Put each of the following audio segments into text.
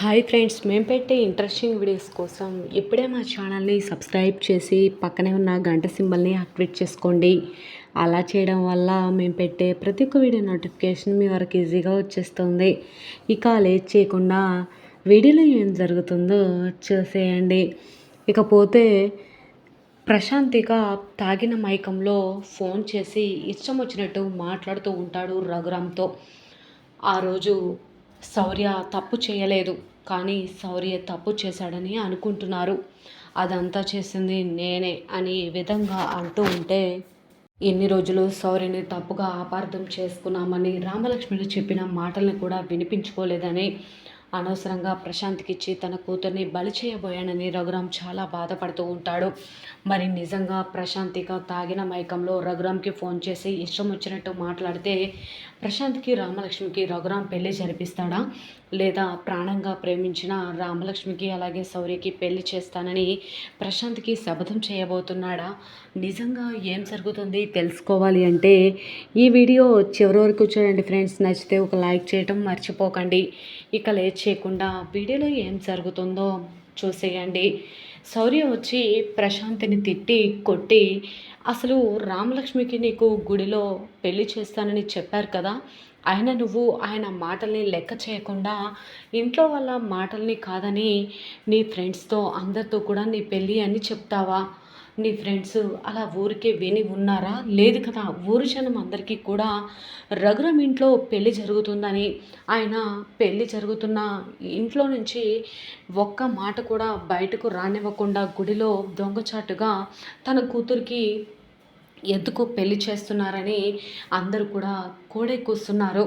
Hi friends మేము పెట్టే interesting videos కోసం ఇప్పుడే మా ఛానల్ని సబ్స్క్రైబ్ చేసి పక్కనే ఉన్న గంట సింబల్ని యాక్టివేట్ చేసుకోండి. అలా చేయడం వల్ల మేము పెట్టే ప్రతి ఒక్క వీడియో నోటిఫికేషన్ మీ వరకు ఈజీగా వచ్చేస్తుంది. ఇక లేట్ చేయకుండా వీడియోలో ఏం జరుగుతుందో చూసేయండి. ఇకపోతే ప్రశాంతిక తాగిన మైకంలో ఫోన్ చేసి ఇష్టం వచ్చినట్టు మాట్లాడుతూ ఉంటాడు రఘురామ్తో. ఆ రోజు శౌర్య తప్పు చేయలేదు కానీ శౌర్య తప్పు చేశాడని అనుకుంటున్నారు. అదంతా చేసింది నేనే అని విధంగా అంటూ ఉంటే ఎన్ని రోజులు శౌర్యని తప్పుగా అపార్థం చేసుకున్నామని రామలక్ష్మిని చెప్పిన మాటల్ని కూడా వినిపించుకోలేదని అనవసరంగా ప్రశాంత్కి ఇచ్చి తన కూతుర్ని బలి చేయబోయానని రఘురామ్ చాలా బాధపడుతూ ఉంటాడు. మరి నిజంగా ప్రశాంతిక తాగిన మైకంలో రఘురామ్కి ఫోన్ చేసి ఇష్టం వచ్చినట్టు మాట్లాడితే ప్రశాంత్కి రామలక్ష్మికి రఘురామ్ పెళ్ళి జరిపిస్తాడా? లేదా ప్రాణంగా ప్రేమించిన రామలక్ష్మికి అలాగే శౌర్యకి పెళ్ళి చేస్తానని ప్రశాంత్కి శపథం చేయబోతున్నాడా? నిజంగా ఏం జరుగుతుంది తెలుసుకోవాలి అంటే ఈ వీడియో చివరి వరకు చూడండి ఫ్రెండ్స్. నచ్చితే ఒక లైక్ చేయటం మర్చిపోకండి. ఇక లేట్ చేయకుండా వీడియోలో ఏం జరుగుతుందో చూసేయండి. శౌర్య వచ్చి ప్రశాంత్ని తిట్టి కొట్టి అసలు రామలక్ష్మికి నీకు గుడిలో పెళ్ళి చేస్తానని చెప్పారు కదా? ఆయన నువ్వు ఆయన మాటల్ని లెక్క చేయకుండా ఇంట్లో వాళ్ళ మాటల్ని కాదని నీ ఫ్రెండ్స్తో అందరితో కూడా నీ పెళ్ళి అని చెప్తావా? నీ ఫ్రెండ్స్ అలా ఊరికే విని ఉన్నారా? లేదు కదా. ఊరు జనం అందరికీ కూడా రఘురం ఇంట్లో పెళ్ళి జరుగుతుందని ఆయన పెళ్ళి జరుగుతున్న ఇంట్లో నుంచి ఒక్క మాట కూడా బయటకు రానివ్వకుండా గుడిలో దొంగచాటుగా తన కూతురికి ఎందుకు పెళ్ళి చేస్తున్నారని అందరూ కూడా కోడే కూస్తున్నారు.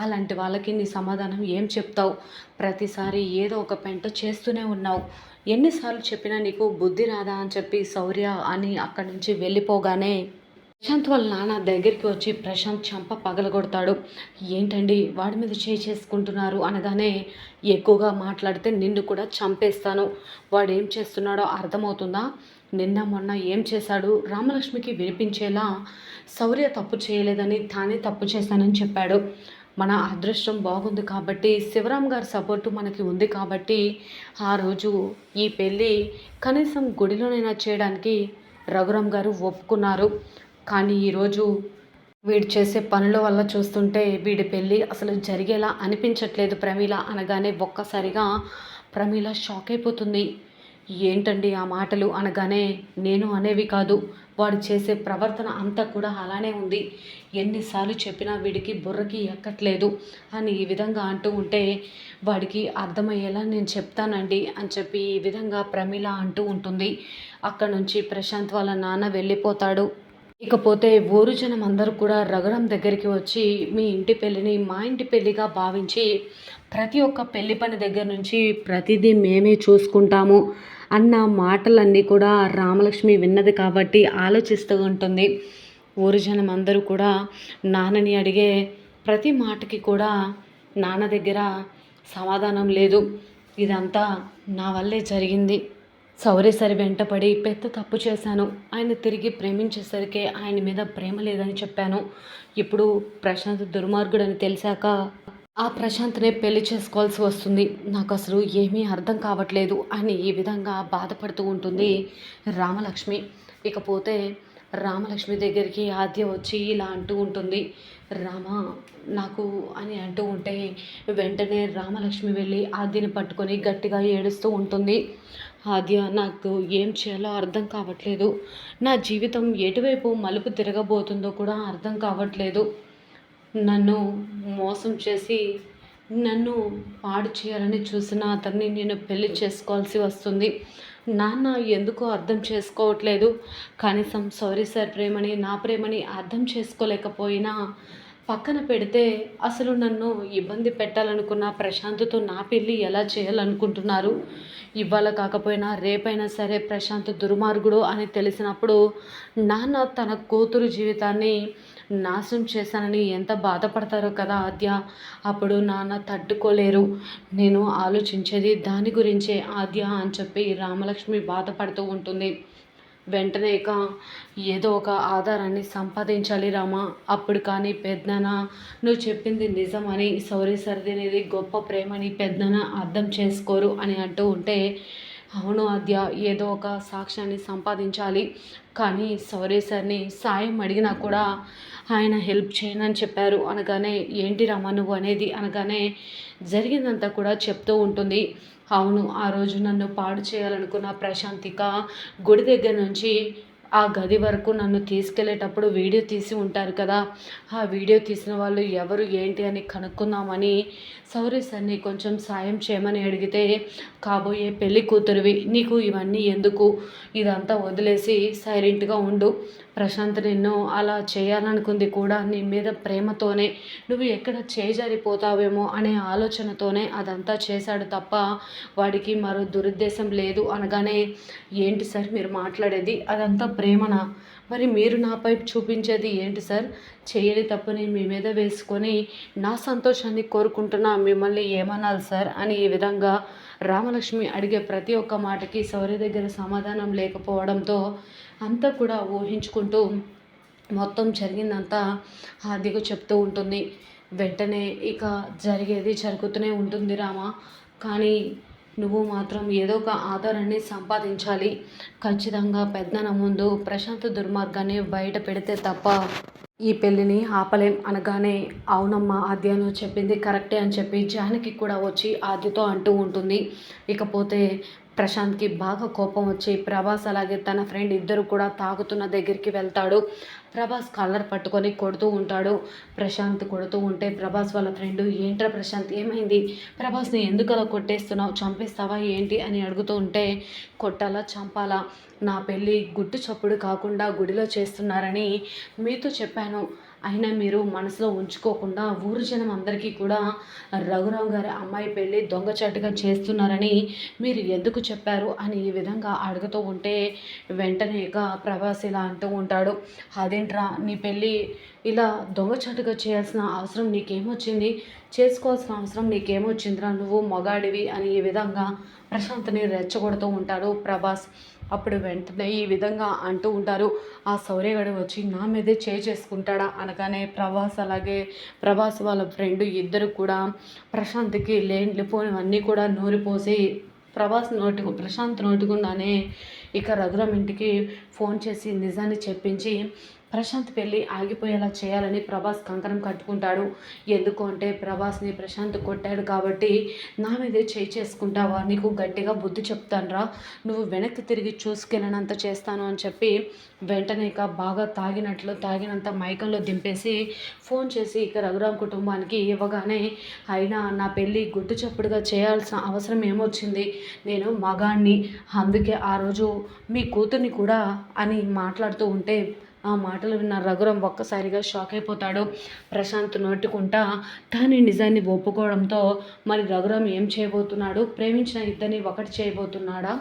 అలాంటి వాళ్ళకి నీ సమాధానం ఏం చెప్తావు? ప్రతిసారి ఏదో ఒక పెంట చేస్తూనే ఉన్నావు. ఎన్నిసార్లు చెప్పినా నీకు బుద్ధి రాదా అని చెప్పి శౌర్య అని అక్కడి నుంచి వెళ్ళిపోగానే ప్రశాంత్ వాళ్ళ నాన్న దగ్గరికి వచ్చి ప్రశాంత్ చంప పగలగొడతాడు. ఏంటండి వాడి మీద చేయి చేసుకుంటున్నారు అనగానే ఎక్కువగా మాట్లాడితే నిన్ను కూడా చంపేస్తాను. వాడు ఏం చేస్తున్నాడో అర్థమవుతుందా? నిన్న మొన్న ఏం చేశాడు? రామలక్ష్మికి వినిపించేలా శౌర్య తప్పు చేయలేదని తానే తప్పు చేశానని చెప్పాడు. మన అదృష్టం బాగుంది కాబట్టి శివరాం గారి సపోర్టు మనకి ఉంది కాబట్టి ఆ రోజు ఈ పెళ్ళి కనీసం గుడిలోనైనా చేయడానికి రఘురామ్ గారు ఒప్పుకున్నారు. కానీ ఈరోజు వీడు చేసే పనుల వల్ల చూస్తుంటే వీడి పెళ్ళి అసలు జరిగేలా అనిపించట్లేదు ప్రమీల అనగానే ఒక్కసారిగా ప్రమీల షాక్ అయిపోతుంది. ఏంటండి ఆ మాటలు అనగానే నేను అనేవి కాదు వాడు చేసే ప్రవర్తన అంతా కూడా అలానే ఉంది. ఎన్నిసార్లు చెప్పినా వీడికి బుర్రకి ఎక్కట్లేదు అని ఈ విధంగా అంటూ ఉంటే వాడికి అర్థమయ్యేలా నేను చెప్తానండి అని చెప్పి ఈ విధంగా ప్రమీల అంటూ ఉంటుంది. అక్కడ నుంచి ప్రశాంత్ వాళ్ళ నాన్న వెళ్ళిపోతాడు. ఇకపోతే ఊరు జనం అందరూ కూడా రఘురాం దగ్గరికి వచ్చి మీ ఇంటి పెళ్ళిని మా ఇంటి పెళ్ళిగా భావించి ప్రతి ఒక్క పెళ్ళి పని దగ్గర నుంచి ప్రతిదీ మేమే చూసుకుంటాము అన్న మాటలన్నీ కూడా రామలక్ష్మి విన్నది కాబట్టి ఆలోచిస్తూ ఉంటుంది. ఊరు జనం అందరూ కూడా నాన్నని అడిగే ప్రతి మాటకి కూడా నాన్న దగ్గర సమాధానం లేదు. ఇదంతా నా వల్లే జరిగింది. సౌరేసరి వెంటపడి పెద్ద తప్పు చేశాను. ఆయన తిరిగి ప్రేమించేసరికి ఆయన మీద ప్రేమ లేదని చెప్పాను. ఇప్పుడు ప్రశాంత్ దుర్మార్గుడని తెలిసాక ఆ ప్రశాంత్నే పెళ్ళి చేసుకోవాల్సి వస్తుంది. నాకు అసలు ఏమీ అర్థం కావట్లేదు అని ఈ విధంగా బాధపడుతూ ఉంటుంది రామలక్ష్మి. ఇకపోతే రామలక్ష్మి దగ్గరికి ఆద్య వచ్చి ఇలా అంటూ ఉంటుంది. రామ నాకు అని అంటూ ఉంటే వెంటనే రామలక్ష్మి వెళ్ళి ఆద్యని పట్టుకొని గట్టిగా ఏడుస్తూ ఉంటుంది. ఆద్య నాకు ఏం చేయాలో అర్థం కావట్లేదు. నా జీవితం ఎటువైపు మలుపు తిరగబోతుందో కూడా అర్థం కావట్లేదు. నన్ను మోసం చేసి నన్ను పాడు చేయాలని చూసిన అతన్ని నేను పెళ్ళి చేసుకోవాల్సి వస్తుంది. నాన్న ఎందుకో అర్థం చేసుకోవట్లేదు. కనీసం సారీ సార్ ప్రేమని నా ప్రేమని అర్థం చేసుకోలేకపోయినా పక్కన పెడితే అసలు నన్ను ఇబ్బంది పెట్టాలనుకున్న ప్రశాంత్తో నా పెళ్ళి ఎలా చేయాలనుకుంటున్నారు? ఇవాళ కాకపోయినా రేపైనా సరే ప్రశాంత్ దుర్మార్గుడు అని తెలిసినప్పుడు నాన్న తన కూతురు జీవితాన్ని నాశనం చేశానని ఎంత బాధపడతారో కదా ఆద్య. అప్పుడు నాన్న తట్టుకోలేరు. నేను ఆలోచించేది దాని గురించే ఆద్య అని చెప్పి రామలక్ష్మి బాధపడుతూ ఉంటుంది. వెంటనే ఇక ఏదో ఒక ఆధారాన్ని సంపాదించాలి రామా. అప్పుడు కానీ పెద్దన నువ్వు చెప్పింది నిజమని సర్ది అనేది గొప్ప ప్రేమని పెద్దన అర్థం చేసుకోరు అని అంటూ ఉంటే అవును అద్య ఏదో ఒక సాక్ష్యాన్ని సంపాదించాలి. కానీ సౌరే సార్ని సాయం అడిగినా కూడా ఆయన హెల్ప్ చేయనని చెప్పారు. అనగానే ఏంటి రమ్మ నువ్వు అనేది? అనగానే జరిగిందంతా కూడా చెప్తూ ఉంటుంది. అవును ఆ రోజు నన్ను పాడు చేయాలనుకున్న ప్రశాంతిక గుడి దగ్గర నుంచి ఆ గది వరకు నన్ను తీసుకెళ్ళేటప్పుడు వీడియో తీసి ఉంటారు కదా ఆ వీడియో తీసిన వాళ్ళు ఎవరు ఏంటి అని కనుక్కుందామని సౌరి సార్ని కొంచెం సాయం చేయమని అడిగితే కాబోయే పెళ్ళి కూతురువి నీకు ఇవన్నీ ఎందుకు? ఇదంతా వదిలేసి సైలెంట్గా ఉండు. ప్రశాంత్ నిన్ను అలా చేయాలనుకుంది కూడా నీ మీద ప్రేమతోనే. నువ్వు ఎక్కడ చేజారిపోతావేమో అనే ఆలోచనతోనే అదంతా చేశాడు తప్ప వాడికి మరో దురుద్దేశం లేదు అనగానే ఏంటి సార్ మీరు మాట్లాడేది? అదంతా ప్రేమనా? మరి మీరు నాపై చూపించేది ఏంటి సార్? చేయని తప్పుని మీ మీద వేసుకొని నా సంతోషాన్ని కోరుకుంటున్నా మిమ్మల్ని ఏమనాలి సార్? అని ఈ విధంగా రామలక్ష్మి అడిగే ప్రతి ఒక్క మాటకి సౌర్య దగ్గర సమాధానం లేకపోవడంతో అంతా కూడా ఊహించుకుంటూ మొత్తం జరిగిందంతా హార్దిక చెప్తూ ఉంటుంది. వెంటనే ఇక జరిగేది జరుగుతూనే ఉంటుంది రామ. కానీ నువ్వు మాత్రం ఏదో ఒక ఆధారాన్ని సంపాదించాలి. ఖచ్చితంగా పెద్దన ముందు ప్రశాంత్ దుర్మార్గాన్ని బయట పెడితే తప్ప ఈ పెళ్ళిని ఆపలేం అనగానే అవునమ్మా ఆద్యను చెప్పింది కరెక్టే అని చెప్పి జానకి కూడా వచ్చి ఆద్యతో అంటూ ఉంటుంది. ఇకపోతే ప్రశాంత్కి బాగా కోపం వచ్చి ప్రభాస్ అలాగే తన ఫ్రెండ్ ఇద్దరు కూడా తాగుతున్న దగ్గరికి వెళ్తాడు. ప్రభాస్ కలర్ పట్టుకొని కొడుతూ ఉంటాడు. ప్రశాంత్ కొడుతూ ఉంటే ప్రభాస్ వాళ్ళ ఫ్రెండ్ ఏంట్రా ప్రశాంత్ ఏమైంది? ప్రభాస్ని ఎందుకు అలా కొట్టేస్తున్నావు? చంపేస్తావా? ఏంటి? అని అడుగుతూ ఉంటే కొట్టాలా? చంపాలా? నా పెళ్ళి గుట్టు చప్పుడు కాకుండా గుడిలో చేస్తున్నారని మీతో చెప్పాను. అయినా మీరు మనసులో ఉంచుకోకుండా ఊరు జనం అందరికీ కూడా రఘురావు గారి అమ్మాయి పెళ్ళి దొంగచాటుగా చేస్తున్నారని మీరు ఎందుకు చెప్పారు అని ఈ విధంగా అడుగుతూ ఉంటే వెంటనే ఇక ప్రభాస్ ఇలా అంటూ ఉంటాడు. అదేంట్రా నీ పెళ్ళి ఇలా దొంగచాటుగా చేయాల్సిన అవసరం నీకేమొచ్చింది? చేసుకోవాల్సిన అవసరం నీకేమొచ్చిందిరా నువ్వు మొగాడివి అని ఈ విధంగా ప్రశాంత్ని రెచ్చగొడుతూ ఉంటాడు ప్రభాస్. అప్పుడు వెంటనే ఈ విధంగా అంటూ ఉంటారు ఆ సౌర్యగడు వచ్చి నా మీదే చే చేసుకుంటాడా? అనగానే ప్రభాస్ అలాగే ప్రభాస్ వాళ్ళ ఫ్రెండ్ ఇద్దరు కూడా ప్రశాంత్కి లేనిపోయినవన్నీ కూడా నూరిపోసి ప్రభాస్ నోటి ప్రశాంత్ నోటికుండానే ఇక రఘురామ్ ఇంటికి ఫోన్ చేసి నిజాన్ని చెప్పించి ప్రశాంత్ పెళ్ళి ఆగిపోయేలా చేయాలని ప్రభాస్ కంకణం కట్టుకుంటాడు. ఎందుకు అంటే ప్రభాస్ని ప్రశాంత్ కొట్టాడు కాబట్టి నా మీదే చేయి చేసుకుంటావా నీకు గట్టిగా బుద్ధి చెప్తానరా. నువ్వు వెనక్కి తిరిగి చూసుకెళ్ళినంత చేస్తాను అని చెప్పి వెంటనే ఇక బాగా తాగినట్లు తాగినంత మైకంలో దింపేసి ఫోన్ చేసి ఇక రఘురామ్ కుటుంబానికి ఇవ్వగానే అయినా నా పెళ్ళి గుడ్డు చప్పుడుగా చేయాల్సిన అవసరం ఏమొచ్చింది? నేను మగాణ్ణి. అందుకే ఆ రోజు మీ కూతుర్ని కూడా అని మాట్లాడుతూ ఉంటే ఆ మాటలు విన్న రఘురం ఒక్కసారిగా షాక్ అయిపోతాడు. ప్రశాంత్ నోటుకుంటా తాని నిజాన్ని ఒప్పుకోవడంతో మరి రఘురామ్ ఏం చేయబోతున్నాడు? ప్రేమించిన ఇద్దరిని ఒకటి చేయబోతున్నాడా?